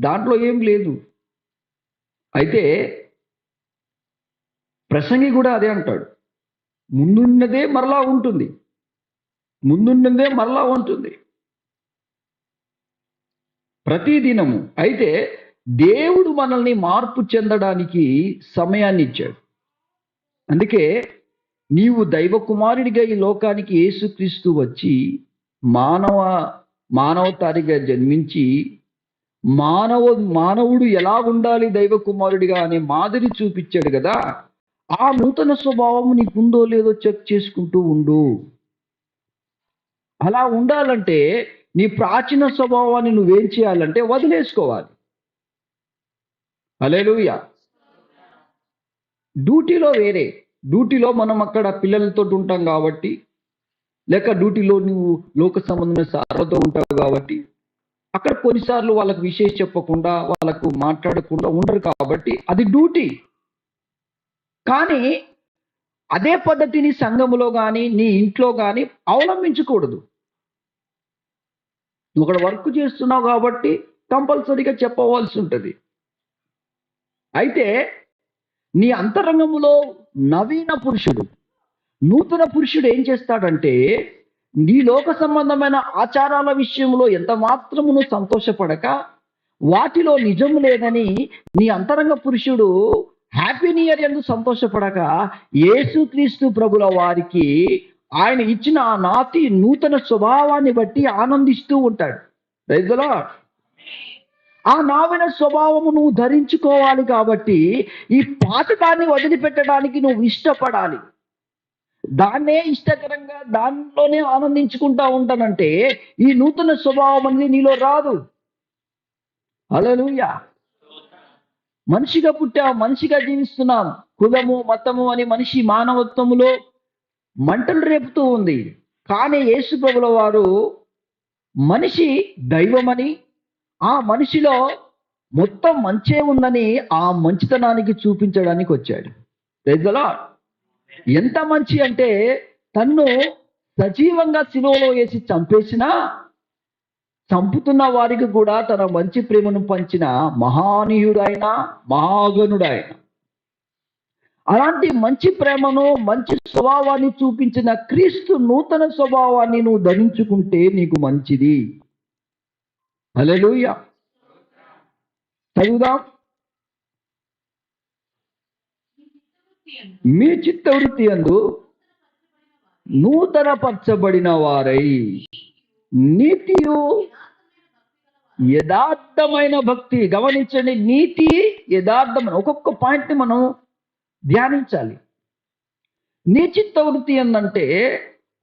దాంట్లో ఏం లేదు. అయితే ప్రసంగి కూడా అదే అంటాడు. ముందున్నదే మరలా ఉంటుంది. ముందున్నదే మరలా ఉంటుంది. ప్రతిదినము. అయితే దేవుడు మనల్ని మార్పు చెందడానికి సమయాన్ని ఇచ్చాడు. అందుకే నీవు దైవ కుమారుడిగా ఈ లోకానికి యేసుక్రీస్తు వచ్చి మానవ మానవతారిగా జన్మించి మానవ మానవుడు ఎలా ఉండాలి దైవ కుమారుడిగా అనే మాదిరి చూపించాడు కదా ఆ నూతన స్వభావం నీకుందో లేదో చెక్ చేసుకుంటూ ఉండు. అలా ఉండాలంటే నీ ప్రాచీన స్వభావాన్ని నువ్వేం చేయాలంటే వదిలేసుకోవాలి. అలేలుయ డ్యూటీలో వేరే. డ్యూటీలో మనం అక్కడ పిల్లలతో ఉంటాం కాబట్టి లేక డ్యూటీలో నువ్వు లోక సంబంధమైన సార్లతో ఉంటావు కాబట్టి అక్కడ కొన్నిసార్లు వాళ్ళకు విషయం చెప్పకుండా వాళ్ళకు మాట్లాడకుండా ఉండరు కాబట్టి అది డ్యూటీ. కానీ అదే పద్ధతిని సంఘములో కానీ నీ ఇంట్లో కానీ అవలంబించకూడదు. నువ్వు అక్కడ వర్క్ చేస్తున్నావు కాబట్టి కంపల్సరీగా చెప్పవలసి ఉంటుంది. అయితే నీ అంతరంగంలో నవీన పురుషుడు నూతన పురుషుడు ఏం చేస్తాడంటే నీ లోక సంబంధమైన ఆచారాల విషయంలో ఎంత మాత్రము నువ్వు సంతోషపడక వాటిలో నిజం లేదని నీ అంతరంగ పురుషుడు హ్యాపీ న్యూ ఇయర్ ఎందుకు సంతోషపడక యేసుక్రీస్తు ప్రభుల వారికి ఆయన ఇచ్చిన ఆ నాతి నూతన స్వభావాన్ని బట్టి ఆనందిస్తూ ఉంటాడు. రైతులా ఆ నావిన స్వభావము నువ్వు ధరించుకోవాలి కాబట్టి ఈ పాతకాన్ని వదిలిపెట్టడానికి నువ్వు ఇష్టపడాలి. దాన్నే ఇష్టకరంగా దానిలోనే ఆనందించుకుంటా ఉంటానంటే ఈ నూతన స్వభావం అనేది నీలో రాదు. అలలుయ మనిషిగా పుట్టాం మనిషిగా జీవిస్తున్నాం. కులము మతము అని మనిషి మానవత్వములో మంటలు రేపుతూ ఉంది. కానీ యేసు ప్రభుల వారు మనిషి దైవమని ఆ మనిషిలో మొత్తం మంచే ఉందని ఆ మంచితనానికి చూపించడానికి వచ్చాడు. తెలుసలా ఎంత మంచి అంటే తన్ను సజీవంగా సినిమాలో వేసి చంపేసినా చంపుతున్న వారికి కూడా తన మంచి ప్రేమను పంచిన మహానీయుడైన మహాగనుడైన అలాంటి మంచి ప్రేమను మంచి స్వభావాన్ని చూపించిన క్రీస్తు నూతన స్వభావాన్ని నువ్వు ధరించుకుంటే నీకు మంచిది. హల్లెలూయా. చదువుదాం. మీ చిత్తవృత్తి అందు నూతన పరచబడిన వారై. నీతియు యథార్థమైన భక్తి. గమనించండి నీతి యథార్థమైన. ఒక్కొక్క పాయింట్ని మనం ధ్యానించాలి. నీ చిత్తవృత్తి ఏంటంటే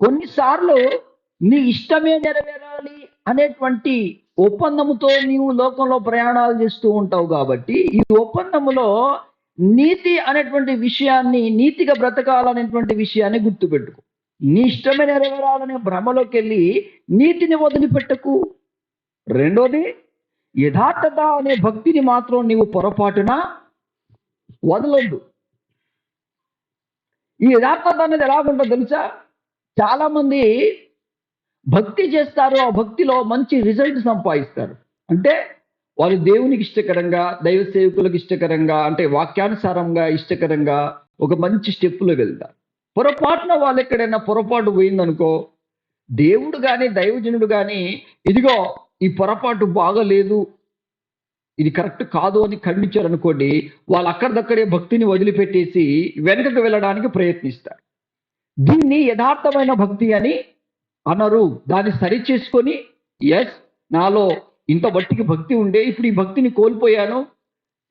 కొన్నిసార్లు నీ ఇష్టమే నెరవేరాలి అనేటువంటి ఒప్పందముతో నీవు లోకంలో ప్రయాణాలు చేస్తూ ఉంటావు కాబట్టి ఈ ఒప్పందములో నీతి అనేటువంటి విషయాన్ని నీతిగా బ్రతకాలనేటువంటి విషయాన్ని గుర్తుపెట్టుకో. నీ ఇష్టమే నెరవేరాలనే భ్రమలోకి వెళ్ళి నీతిని వదిలిపెట్టకు. రెండోది యథార్థత అనే భక్తిని మాత్రం నీవు పొరపాటున వదలొద్దు. ఈ యథార్థత అనేది ఎలాగుంటుందో తెలుసా? చాలా మంది భక్తి చేస్తారు ఆ భక్తిలో మంచి రిజల్ట్ సంపాదిస్తారు. అంటే వాళ్ళు దేవునికి ఇష్టకరంగా దైవ సేవకులకు ఇష్టకరంగా అంటే వాక్యానుసారంగా ఇష్టకరంగా ఒక మంచి స్టెప్పులో వెళ్తారు. పొరపాటున వాళ్ళు ఎక్కడైనా పొరపాటు పోయిందనుకో దేవుడు కానీ దైవజనుడు కానీ ఇదిగో ఈ పొరపాటు బాగలేదు ఇది కరెక్ట్ కాదు అని ఖండించారు అనుకోండి వాళ్ళు అక్కడిదక్కడే భక్తిని వదిలిపెట్టేసి వెనకకు వెళ్ళడానికి ప్రయత్నిస్తారు. దీన్ని యథార్థమైన భక్తి అని అనరు. దాన్ని సరి చేసుకొని ఎస్ నాలో ఇంత మట్టికి భక్తి ఉండే ఇప్పుడు ఈ భక్తిని కోల్పోయాను?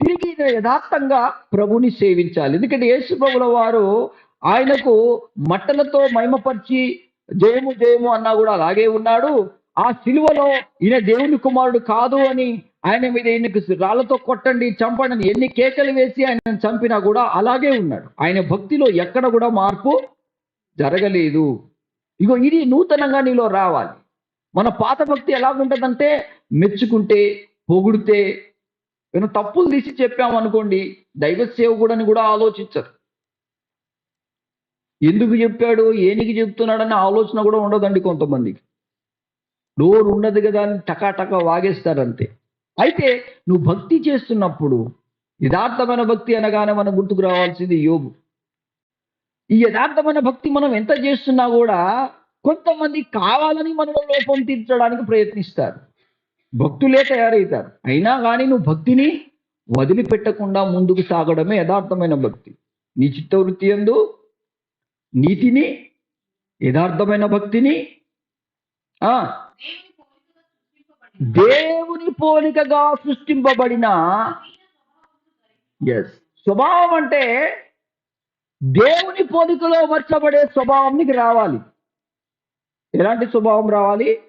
తిరిగి యథార్థంగా ప్రభుని సేవించాలి. ఎందుకంటే యేసు ప్రభుల వారు ఆయనకు మట్టలతో మహిమపరిచి జయము జయము అన్నా కూడా అలాగే ఉన్నాడు. ఆ సిలువలో ఈయన దేవుని కుమారుడు కాదు అని ఆయన మీద ఈయనకు రాళ్ళతో కొట్టండి చంపండి ఎన్ని కేకలు వేసి ఆయన చంపినా కూడా అలాగే ఉన్నాడు. ఆయన భక్తిలో ఎక్కడ కూడా మార్పు జరగలేదు. ఇగో ఇది నూతనంగా నీలో రావాలి. మన పాత భక్తి ఎలాగుంటుందంటే మెచ్చుకుంటే పొగిడితే నేను తప్పులు తీసి చెప్పామనుకోండి దైవ సేవకుడని కూడా ఆలోచించరు ఎందుకు చెప్పాడు ఏనికి చెప్తున్నాడనే ఆలోచన కూడా ఉండదండి కొంతమందికి. నోరు ఉన్నది కదా అని టకాటకా వాగేస్తారు అంతే అయితే నువ్వు భక్తి చేస్తున్నప్పుడు యథార్థమైన భక్తి అనగానే మనం గుర్తుకు రావాల్సింది యోగు. ఈ యథార్థమైన భక్తి మనం ఎంత చేస్తున్నా కూడా కొంతమంది కావాలని మనలో లోపం తీర్చడానికి ప్రయత్నిస్తారు. భక్తులే తయారవుతారు అయినా కానీ నువ్వు భక్తిని వదిలిపెట్టకుండా ముందుకు సాగడమే యథార్థమైన భక్తి. నీ చిత్తవృత్తి ఎందు నీతిని యథార్థమైన భక్తిని ఆ దేవుని పోలికగా సృష్టింపబడిన ఎస్ స్వభావం అంటే దేవుని పోలికలో మర్చబడే స్వభావం నీకు రావాలి. ఎలాంటి స్వభావం రావాలి?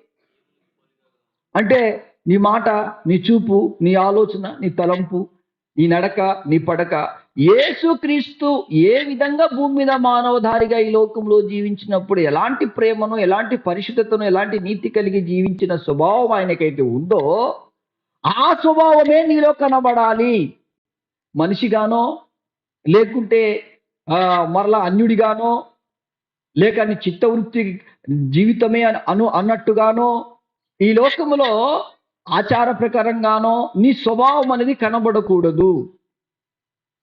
అంటే నీ మాట నీ చూపు నీ ఆలోచన నీ తలంపు నీ నడక నీ పడక యేసుక్రీస్తు ఏ విధంగా భూమి మీద మానవధారిగా ఈ లోకంలో జీవించినప్పుడు ఎలాంటి ప్రేమను ఎలాంటి పరిశుద్ధతను ఎలాంటి నీతి కలిగి జీవించిన స్వభావం ఆయనకైతే ఉందో ఆ స్వభావమే నీలో కనబడాలి. మనిషిగానో లేకుంటే మరలా అన్యుడిగానో లేక నీ చిత్తవృత్తి జీవితమే అని అను అన్నట్టుగానో ఈ లోకములో ఆచార ప్రకారంగానో నీ స్వభావం అనేది కనబడకూడదు.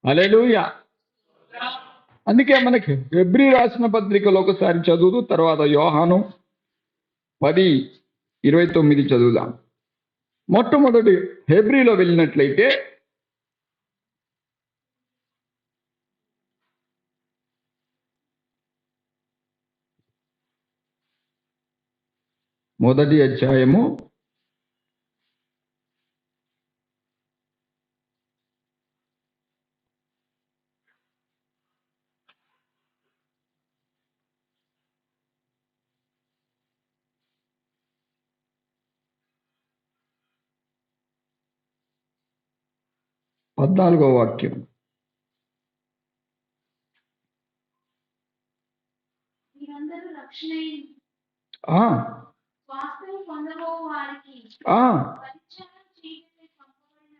అలెలుయ అందుకే మనకి ఫిబ్రి రాసిన పత్రికలో ఒకసారి చదువు తర్వాత యోహాను పది ఇరవై తొమ్మిది చదువుదాం. మొట్టమొదటి హెబ్రిలో వెళ్ళినట్లయితే మొదటి అధ్యాయము పద్నాలుగో వాక్యం మీరందరూ రక్షణ ఆ, వాస్తవం పొందబో వారికి ఆ, పరిచయం చేయటమే పంపబడిన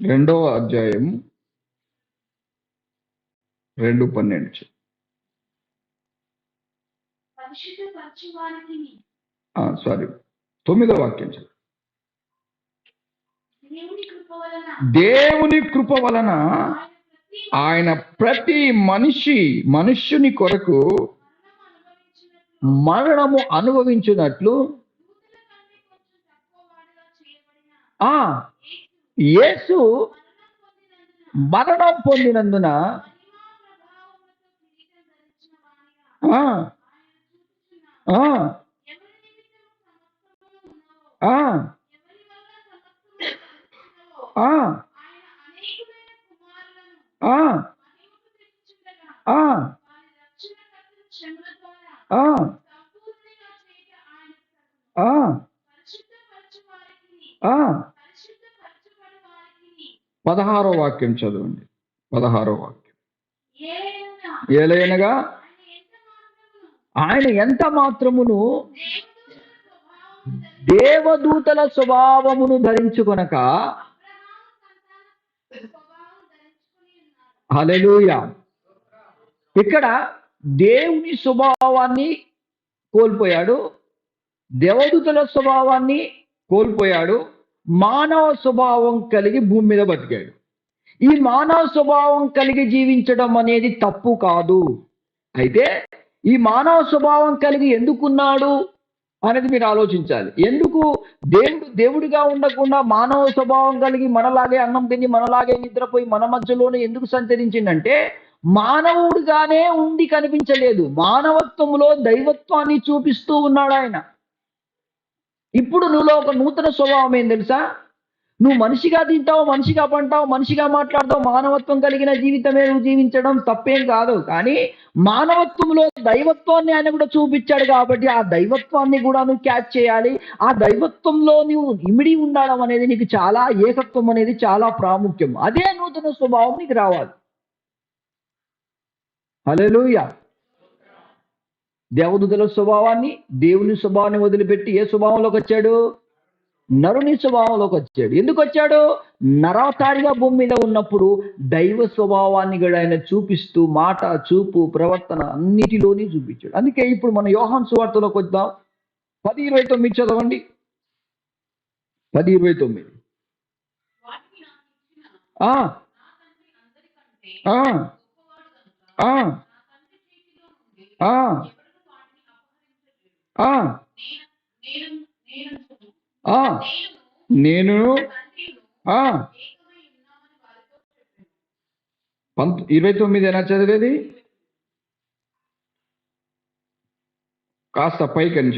రెండవ అధ్యాయం రెండు పన్నెండు సారీ తొమ్మిదో వాక్యం చె- దేవుని కృప వలన. ఆయన ప్రతి మనిషి మనుష్యుని కొరకు మరణము అనుభవించినట్లు ఆ యేసు మరణం పొందినందున ఆ పదహారో వాక్యం చదవండి. పదహారో వాక్యం. ఏలైనగా ఆయన ఎంత మాత్రమును దేవదూతల స్వభావమును ధరించుకొనక సంతాన ఇక్కడ దేవుని స్వభావాన్ని కోల్పోయాడు దేవదూతల స్వభావాన్ని కోల్పోయాడు మానవ స్వభావం కలిగి భూమి మీద బతికాడు. ఈ మానవ స్వభావం కలిగి జీవించడం అనేది తప్పు కాదు. అయితే ఈ మానవ స్వభావం కలిగి ఎందుకున్నాడు? అనేది మీరు ఆలోచించాలి. ఎందుకు? దేవుడు దేవుడిగా ఉండకుండా మానవ స్వభావం కలిగి మనలాగే అన్నం తిని మనలాగే నిద్రపోయి మన మధ్యలోనే ఎందుకు సంచరించిందంటే మానవుడిగానే ఉండి కనిపించలేదు. మానవత్వంలో దైవత్వాన్ని చూపిస్తూ ఉన్నాడు ఆయన ఇప్పుడు నువ్వులో ఒక నూతన స్వభావం ఏం తెలుసా? నువ్వు మనిషిగా తింటావు మనిషిగా పంటావు మనిషిగా మాట్లాడతావు మానవత్వం కలిగిన జీవితమే నువ్వు జీవించడం తప్పేం కాదు. కానీ మానవత్వంలో దైవత్వాన్ని ఆయన కూడా చూపించాడు కాబట్టి ఆ దైవత్వాన్ని కూడా నువ్వు క్యాచ్ చేయాలి. ఆ దైవత్వంలో నువ్వు ఇమిడి ఉండడం అనేది నీకు చాలా ఏకత్వం అనేది చాలా ప్రాముఖ్యం. అదే నూతన స్వభావం నీకు రావాలి. హలోయ దేవదూతల స్వభావాన్ని దేవుని స్వభావాన్ని వదిలిపెట్టి ఏ స్వభావంలోకి వచ్చాడు? నరుని స్వభావంలోకి వచ్చాడు. ఎందుకు వచ్చాడు? నరవతారిగా భూమి మీద ఉన్నప్పుడు దైవ స్వభావాన్ని కూడా ఆయన చూపిస్తూ మాట చూపు ప్రవర్తన అన్నిటిలోనే చూపించాడు. అందుకే ఇప్పుడు మన యోహాన్ సువార్తలోకి వద్దాం. పది ఇరవై తొమ్మిది చదవండి. పది ఇరవై తొమ్మిది. ఆ, నేను ఆ. పంత ఇరవై తొమ్మిది ఎలా చదివేది కాస్త పైకి అని